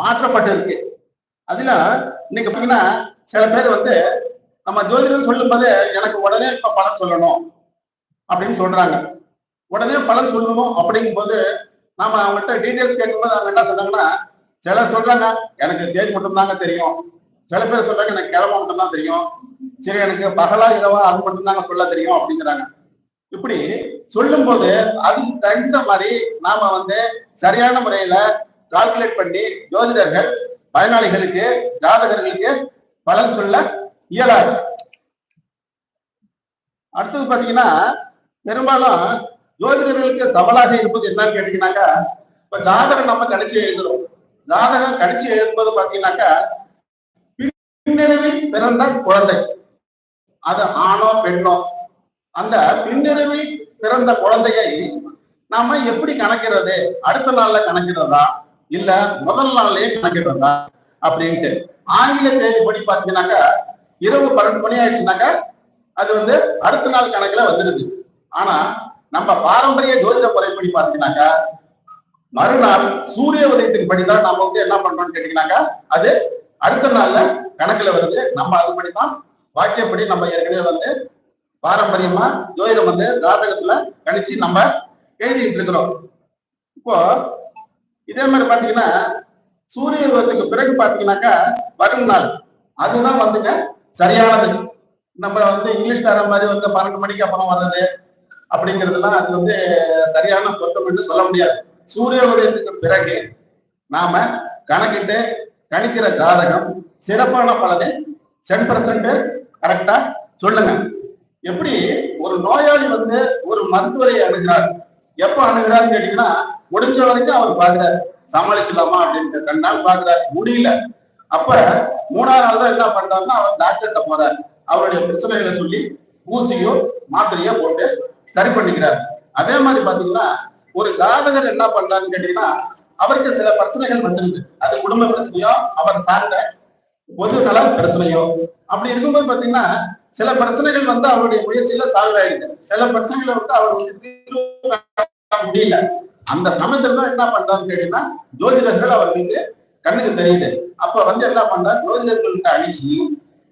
மாற்றப்பட்டிருக்கு. அதுல இன்னைக்கு பாத்தீங்கன்னா சில பேர் வந்து நம்ம ஜோதிடம் சொல்லும் போது எனக்கு உடனே இப்ப பலன் சொல்லணும் அப்படின்னு சொல்றாங்க. உடனே பலன் சொல்லணும் அப்படிங்கும் போது நாம அவங்கள்ட்ட டீடைல்ஸ் கேட்கும்போது அவங்க என்ன சொன்னாங்கன்னா சிலர் சொல்றாங்க எனக்கு தேதி மட்டும்தாங்க தெரியும். சில பேர் சொல்றாங்க எனக்கு கிழமை மட்டும்தான் தெரியும். சரி எனக்கு பகலா இரவா அது மட்டும்தாங்க சொல்ல தெரியும் அப்படிங்கிறாங்க. இப்படி சொல்லும் போது அதுக்கு தகுந்த மாதிரி நாம வந்து சரியான முறையில கால்குலேட் பண்ணி ஜோதிடர்கள் பயனாளிகளுக்கு ஜாதகர்களுக்கு பலன் சொல்ல இயலாது. அடுத்தது பாத்தீங்கன்னா பெரும்பாலும் ஜோதிடர்களுக்கு சவாலாக இருப்பது என்னன்னு கேட்டீங்கன்னாக்கா இப்ப ஜாதகம் நம்ம கணிச்சு எழுதுறோம். ஜாதகம் கணிச்சு எழுதும்போது பாத்தீங்கன்னாக்கா பின்னறிவில் பிறந்த குழந்தை. அது ஆணோ பெண்ணோ. அந்த பின்னறிவில் பிறந்த குழந்தையை நாம எப்படி கணக்கிறது அடுத்த நாள்ல கணக்கிறதா இல்ல முதல் நாள்லயே கணக்கிறதா அப்படின்ட்டு. ஆங்கில தேதிப்படி பாத்தீங்கன்னாக்கா இரவு பன்னெண்டு மணி ஆயிடுச்சுனாக்கா அது வந்து அடுத்த நாள் கணக்குல வந்துருது ஆனா நம்ம பாரம்பரிய ஜோதிட முறைப்படி பாத்தீங்கன்னாக்கா மறுநாள் சூரிய உதயத்தின் படிதான் நம்ம வந்து என்ன பண்றோம்னு கேட்டீங்கன்னாக்கா அது அடுத்த நாள்ல கணக்குல வருது. நம்ம அதுபடி தான் வாக்கியப்படி நம்ம ஏற்கனவே வந்து பாரம்பரியமா ஜோதிடம் வந்து ஜாதகத்துல கணிச்சு நம்ம எழுதிட்டு இருக்கிறோம். இப்போ இதே மாதிரி பாத்தீங்கன்னா சூரிய உதயத்துக்கு பிறகு பாத்தீங்கன்னாக்கா வரும் நாள். அதுதான் வந்துங்க சரியானது. நம்ம வந்து இங்கிலீஷ் இங்கிலீஷ்கார மாதிரி வந்து பன்னெண்டு மணிக்கு அப்புறம் வர்றது அப்படிங்கிறதுலாம் அது வந்து சரியான பொருத்தம் என்று சொல்ல முடியாது. சூரிய உதயத்துக்கு பிறகு நாம கணக்கிட்டு கணிக்கிற ஜாதகம் சிறப்பான பலனை சென் பர்சன்ட் கரெக்டா சொல்லுங்க. எப்படி ஒரு நோயாளி வந்து ஒரு மருத்துவரை அணுகிறார்? எப்ப அணுகிறாருன்னு கேட்டீங்கன்னா முடிஞ்ச வரைக்கும் அவர் பாக்குறாரு சமாளிச்சிடலாமா அப்படின்ட்டு ரெண்டு நாள் பாக்குறாரு முடியல. அப்ப மூணாவது நாள் தான் என்ன பண்றாருன்னா அவர் டாக்டர்கிட்ட போறாரு. அவருடைய பிரச்சனைகளை சொல்லி ஊசியோ மாத்திரையோ போட்டு சரி பண்ணிக்கிறார். அதே மாதிரி பாத்தீங்கன்னா ஒரு ஜாதகர் என்ன பண்றாருன்னு கேட்டீங்கன்னா அவருக்கு சில பிரச்சனைகள் வந்துருது அது குடும்ப பிரச்சனையோ அவர் சார்ந்த பொது நல பிரச்சனையோ. அப்படி இருக்கும்போது பாத்தீங்கன்னா சில பிரச்சனைகள் வந்து அவருடைய முயற்சியில சால்வ் ஆயிடுது. சில பிரச்சனைகளை வந்து அவருக்கு முடியல. அந்த சமயத்துல தான் என்ன பண்றாருன்னு கேட்டீங்கன்னா ஜோதிடர்கள் அவர்களுக்கு கண்ணுக்கு தெரியுது. அப்ப வந்து என்ன பண்றாரு? ஜோதிடர்கள்ட்ட அழிச்சு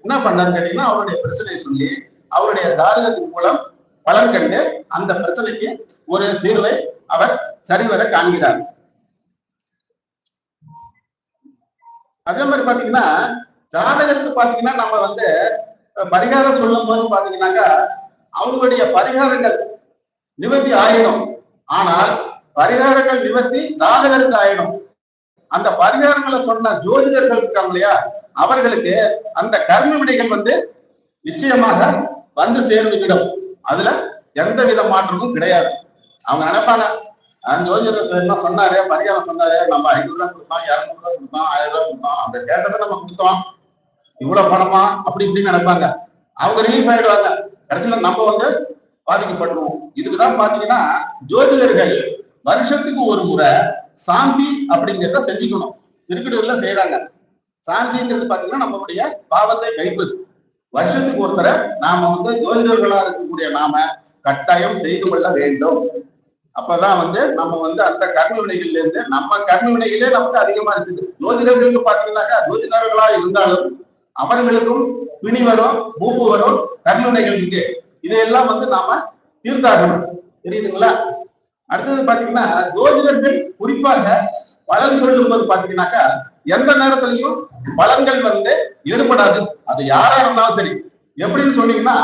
என்ன பண்றாரு கேட்டீங்கன்னா அவருடைய பிரச்சனையை சொல்லி அவருடைய ஜாதகத்தின் மூலம் பலன் கண்டு அந்த பிரச்சனைக்கு ஒரு தீர்வை அவர் சரிவர காண்கிறார். அதே மாதிரி பாத்தீங்கன்னா ஜாதகத்துக்கு பாத்தீங்கன்னா நம்ம வந்து பரிகாரம் சொல்லும் போது பாத்தீங்கன்னாக்கா அவங்களுடைய பரிகாரங்கள் நிவர்த்தி ஆயிடும். ஆனால் பரிகாரங்கள் நிவர்த்தி ஜாதகருக்கு ஆயிடும். அந்த பரிகாரங்களை சொன்ன ஜோதிடர்கள் இருக்காங்க இல்லையா? அவர்களுக்கு அந்த கர்ம விடைகள் வந்து நிச்சயமாக வந்து சேர்ந்துவிடும் அதுல எந்த வித மாற்றமும் கிடையாது. அவங்க நினைப்பாங்க அந்த ஜோதிடர் என்ன சொன்னாரு? பரிகாரம் சொன்னாரு? நம்ம ஐநூறு ரூபாய் கொடுத்தோம் இரநூறு ரூபாய் கொடுத்தோம் ஆயிரம் ரூபாய் கொடுத்தோம் அந்த கேட்டதை நம்ம கொடுத்தோம். இவ்வளவு பணமா? அப்படி இப்படின்னு நினைப்பாங்க. அவங்க ரிலீஃப் ஆயிடுவாங்க. கடைசியில நம்ம வந்து பாதிக்கப்படுவோம் இதுக்குதான் பாத்தீங்கன்னா ஜோதிடர்கள் வருஷத்துக்கு ஒரு முறை சாந்தி அப்படிங்கிறத செஞ்சுக்கணும். திருக்கடூர்ல செய்யறாங்க சாந்திங்கிறது பாத்தீங்கன்னா நம்மளுடைய பாவத்தை கழிப்பது வருஷத்துக்கு ஒரு தடவை நாம வந்து ஜோதிடர்களா இருக்கக்கூடிய நாம கட்டாயம் செய்து கொள்ள வேண்டும். அப்பதான் வந்து நம்ம வந்து அந்த கர்மவினைகள்ல இருந்து நம்ம கர்மவினைகளே நமக்கு அதிகமா இருக்குது. ஜோதிடர்களுக்கு பாத்தீங்கன்னாக்கா ஜோதிடர்களா இருந்தாலும் அவர்களுக்கும் பிணி வரும் பூப்பு வரும் கர்மவினைகள் இருக்கு இதையெல்லாம் வந்து நாம தீர்த்தாகணும். தெரியுதுங்களா? அடுத்தது பாத்தீங்கன்னா ஜோதிடர்கள் குறிப்பாக பலன் சொல்லும் போது பாத்தீங்கன்னாக்கா எந்த நேரத்திலையும் பலன்கள் வந்து ஈடுபடாது. அது யாரா இருந்தாலும் சரி. எப்படின்னு சொன்னீங்கன்னா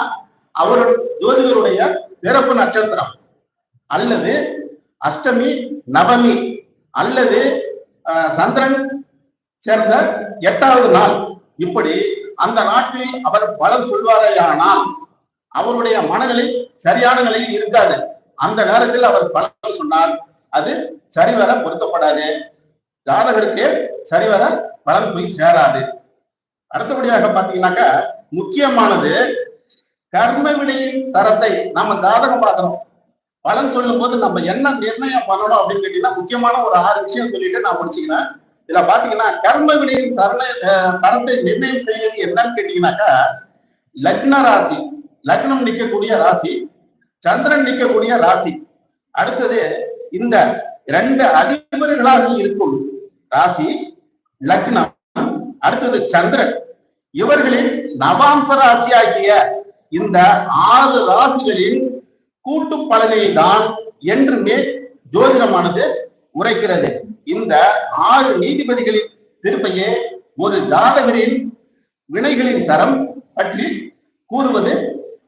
அவர் ஜோதிடருடைய பிறப்பு நட்சத்திரம். அல்லது அஷ்டமி நவமி அல்லது சந்திரன் சேர்ந்த எட்டாவது நாள். இப்படி அந்த நாட்டில் அவர் பலன் சொல்வாரேயானால் அவருடைய மனநிலை சரியான நிலையில் இருக்காது. அந்த நேரத்தில் அவர் பலன் சொன்னால் அது சரிவர பொருத்தப்படாது. ஜாதகருக்கு சரிவர பலன் போய் சேராது. அடுத்தபடியாக பாத்தீங்கன்னாக்கா முக்கியமானது கர்ம வினையின் தரத்தை நாம ஜாதகம் பார்க்கிறோம் பலன் சொல்லும் போது நம்ம என்ன நிர்ணயம் பண்ணணும் அப்படின்னு கேட்டீங்கன்னா முக்கியமான ஒரு ஆறு விஷயம் சொல்லிட்டு நான் முடிச்சுக்கிறேன். இதுல பாத்தீங்கன்னா கர்ம வினையின் தரணை தரத்தை நிர்ணயம் செய்வது என்னன்னு கேட்டீங்கன்னாக்கா லக்ன ராசி லக்னம் நிற்கக்கூடிய ராசி சந்திரன் நிற்கக்கூடிய ராசி. அடுத்தது இந்த ரெண்டு அதிபர்களாக இருக்கும் ராசி லக்னம். அடுத்தது சந்திரன். இவர்களின் நவாம்ச ராசியாகிய இந்த ஆறு ராசிகளின் கூட்டு பலனை தான் என்றுமே ஜோதிடமானது உரைக்கிறது. இந்த ஆறு நீதிபதிகளின் திருப்பையே ஒரு ஜாதகரின் வினைகளின் தரம் பற்றி கூறுவது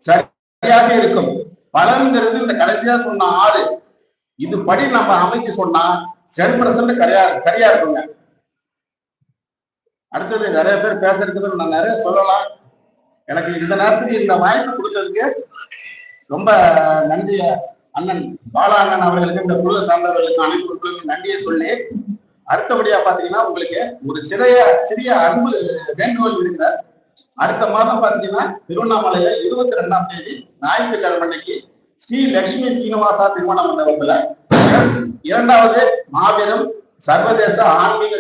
சரியாக இருக்கும். பலன்கிறது இந்த கடைசியா சொன்ன ஆறு இது படி நம்ம அமைச்சு சொன்னா சென் பர்சன்ட் சரியா சரியா இருக்குங்க. அடுத்தது நிறைய பேர் பேசுறதுக்கு நான் நிறைய சொல்லலாம். எனக்கு இந்த நேரத்துக்கு இந்த வாய்ப்பு கொடுத்ததுக்கு ரொம்ப நன்றிய அண்ணன் பாலா அண்ணன் அவர்களுக்கு இந்த குழு சார்ந்தவர்களுக்கு அனைவருக்கும் நன்றியை சொல்லி அடுத்தபடியா பாத்தீங்கன்னா உங்களுக்கு ஒரு சிறிய சிறிய அன்பு வேண்டுகோள் விடுங்க அடுத்த மாதம் பாத்தீங்கன்னா திருவண்ணாமலையில இருபத்தி ரெண்டாம் தேதி ஞாயிற்றுக்கிழமை அன்னைக்கு ஸ்ரீ லட்சுமி சீனிவாசா திருமண மண்டபத்துல இரண்டாவது மாபெரும் சர்வதேச ஆன்மீக